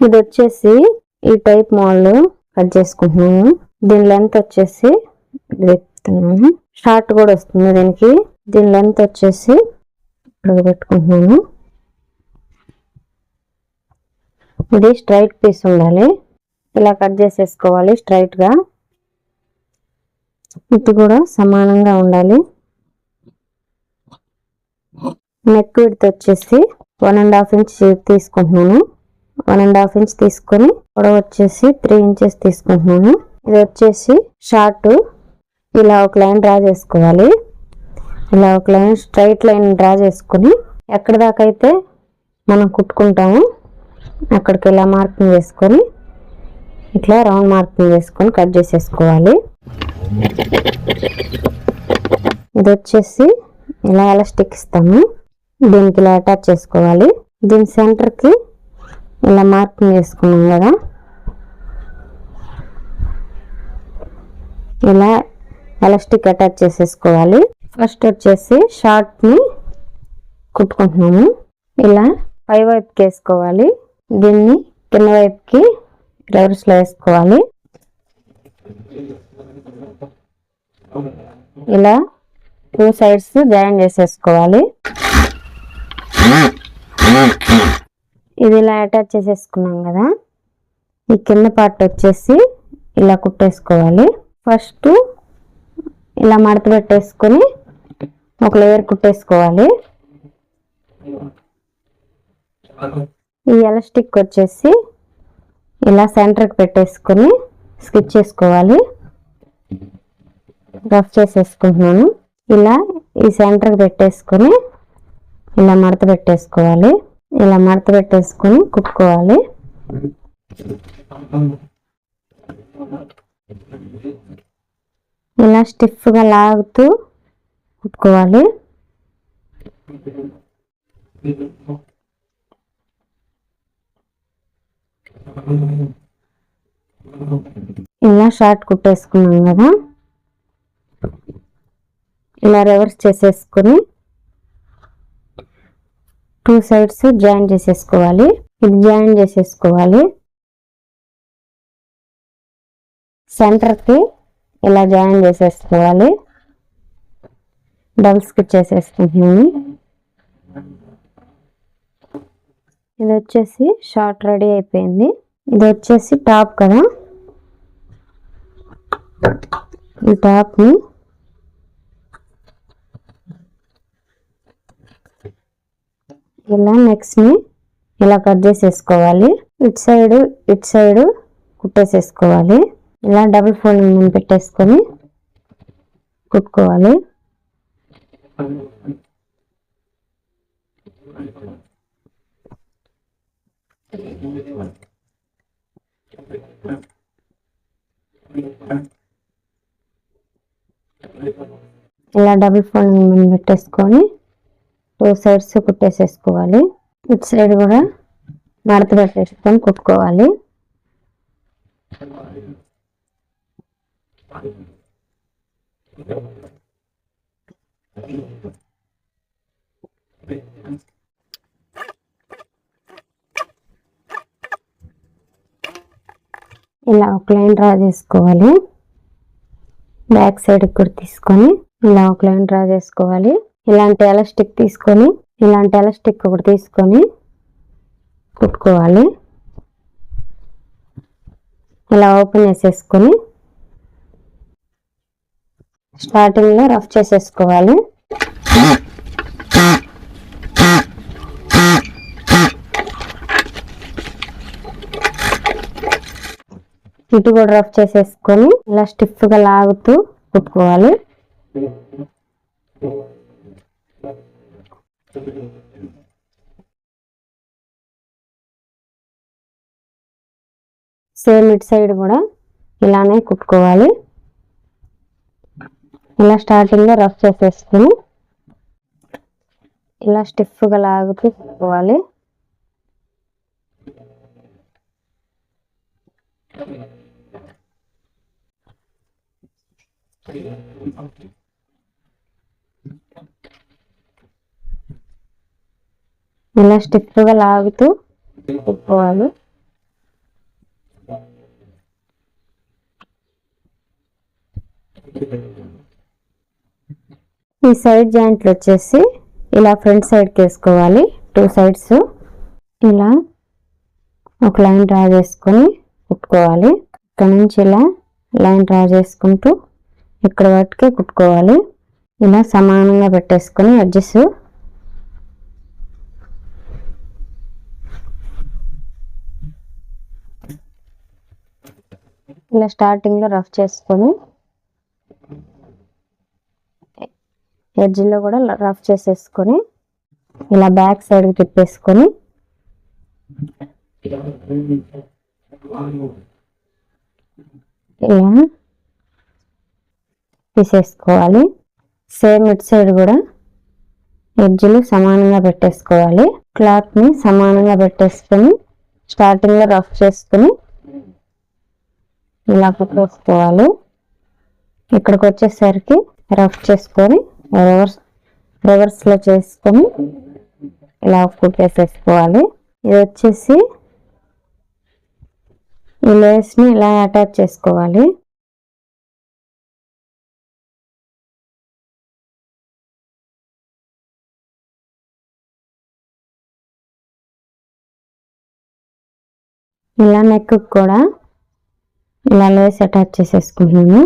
ఇది వచ్చేసి ఈ టైప్ మోడల్ కట్ చేసుకుంటున్నాము. దీని లెంత్ వచ్చేసి చెప్తున్నాను షార్ట్ కూడా వస్తుంది దీనికి. దీని లెంత్ వచ్చేసి ఇక్కడ పెట్టుకుంటున్నాను ఇది స్ట్రైట్ పీస్ ఉండాలి. ఇలా కట్ చేసేసుకోవాలి స్ట్రైట్గా ఇది కూడా సమానంగా ఉండాలి. నెక్ విడ్త్ వచ్చేసి వన్ అండ్ హాఫ్ ఇంచ్ తీసుకుంటున్నాను వన్ అండ్ హాఫ్ ఇంచ్ తీసుకొని పొడవు వచ్చేసి త్రీ ఇంచెస్ తీసుకుంటున్నాను. ఇది వచ్చేసి షార్ట్. ఇలా ఒక లైన్ డ్రా చేసుకోవాలి. ఇలా ఒక లైన్ స్ట్రైట్ లైన్ డ్రా చేసుకొని ఎక్కడి దాకా అయితే మనం కుట్టుకుంటాము అక్కడికి ఇలా మార్కింగ్ వేసుకొని ఇట్లా రౌండ్ మార్కింగ్ వేసుకొని కట్ చేసేసుకోవాలి. ఇది వచ్చేసి ఇలా ఎలాస్టిక్ ఇస్తాము. దీనికి ఇలా అటాచ్ చేసుకోవాలి. దీని సెంటర్కి ఇలా మార్కింగ్ వేసుకున్నాం కదా. ఇలా ఎలాస్టిక్ అటాచ్ చేసేసుకోవాలి. ఫస్ట్ వచ్చేసి షార్ట్ని కుట్టుకుంటున్నాము. ఇలా పై వైపుకి వేసుకోవాలి. దీన్ని కింద వైపుకి రివర్స్లో వేసుకోవాలి. ఇలా టూ సైడ్స్ జాయిన్ చేసేసుకోవాలి. ఇది ఇలా అటాచ్ చేసేసుకున్నాం కదా. ఈ కింద పార్ట్ వచ్చేసి ఇలా కుట్టేసుకోవాలి. ఫస్ట్ ఇలా మడత పెట్టేసుకొని ఒక లేయర్ కుట్టేసుకోవాలి. ఈ ఎలాస్టిక్ వచ్చేసి ఇలా సెంటర్కి పెట్టేసుకొని స్కిచ్ చేసుకోవాలి. రఫ్ చేసేసుకుంటున్నాను. ఇలా ఈ సెంటర్కి పెట్టేసుకొని ఇలా మడత పెట్టేసుకోవాలి. ఇలా మడత పెట్టేసుకొని కుట్టుకోవాలి. ఇలా స్టిఫ్గా లాగుతూ కుట్టుకోవాలి. ఇలా షార్ట్ కుట్టేసుకున్నాం కదా. ఇలా రివర్స్ చేసేసుకొని టూ సైడ్స్ జాయిన్ చేసేసుకోవాలి. ఇది జాయిన్ చేసేసుకోవాలి. సెంటర్కి ఇలా జాయిన్ చేసేసుకోవాలి. డబుల్ స్కిచ్ చేసేసుకుంటున్నాను. ఇది వచ్చేసి షార్ట్ రెడీ అయిపోయింది. ఇది వచ్చేసి టాప్ కదా. ఈ టాప్ని ఇలా నెక్స్ట్ని ఇలా కట్ చేసేసుకోవాలి. ఇటు సైడ్ ఇటు సైడ్ కుట్టేసేసుకోవాలి. ఇలా డబుల్ ఫోల్డింగ్ పెట్టేసుకొని కుట్టుకోవాలి. ఇలా డబుల్ ఫోల్డింగ్ పెట్టేసుకొని టూ సైడ్స్ కుట్టేసేసుకోవాలి. ఇటు సైడ్ కూడా మడత పెట్టేసుకొని కుట్టుకోవాలి. ఇలా ఒక లైన్ డ్రా చేసుకోవాలి. బ్యాక్ సైడ్ కూడా తీసుకొని ఇలా ఒక లైన్ డ్రా చేసుకోవాలి. ఇలాంటి ఎలాస్టిక్ తీసుకొని ఇలాంటి ఎలాస్టిక్ ఒకటి తీసుకొని కుట్టుకోవాలి. ఇలా ఓపెన్ చేసేసుకొని స్టార్టింగ్లో రఫ్ చేసేసుకోవాలి. ఇటు కూడా రఫ్ చేసేసుకొని ఇలా స్టిఫ్గా లాగుతూ కుట్టుకోవాలి. సేమ్ ఇటు సైడ్ కూడా ఇలానే కుట్టుకోవాలి. ఇలా స్టార్టింగ్లో రఫ్ చేసేసుకుని ఇలా స్టిఫ్గా లాగుతూ కుట్టుకోవాలి. ఇలా స్టిఫ్గా లాగుతూ కుట్టుకోవాలి ఈ సైడ్ జాయింట్లు వచ్చేసి ఇలా ఫ్రంట్ సైడ్కి వేసుకోవాలి టూ సైడ్స్ ఇలా ఒక లైన్ డ్రా చేసుకొని కుట్టుకోవాలి. ఇక్కడ నుంచి ఇలా లైన్ డ్రా చేసుకుంటూ ఇక్కడ వాటికి కుట్టుకోవాలి. ఇలా సమానంగా పెట్టేసుకొని అడ్జస్ట్ ఇలా స్టార్టింగ్లో రఫ్ చేసుకొని ఎడ్జ్లో కూడా రఫ్ చేసేసుకొని ఇలా బ్యాక్ సైడ్కి తిప్పేసుకొని ఇలా తీసేసుకోవాలి. సేమ్ ఇటు సైడ్ కూడా ఎడ్జ్లు సమానంగా పెట్టేసుకోవాలి. క్లాత్ని సమానంగా పెట్టేసుకొని స్టార్టింగ్లో రఫ్ చేసుకొని ఇలా కుట్టేసుకోవాలి. ఇక్కడికి వచ్చేసరికి రఫ్ చేసుకొని రివర్స్ రివర్స్లో చేసుకొని ఇలా కుట్టేసేసుకోవాలి. ఇది వచ్చేసి ఈ లేస్ని ఇలా అటాచ్ చేసుకోవాలి. ఇలా నెక్ కూడా ఇలా లేస్ అటాచ్ చేసేసుకుంటున్నాను.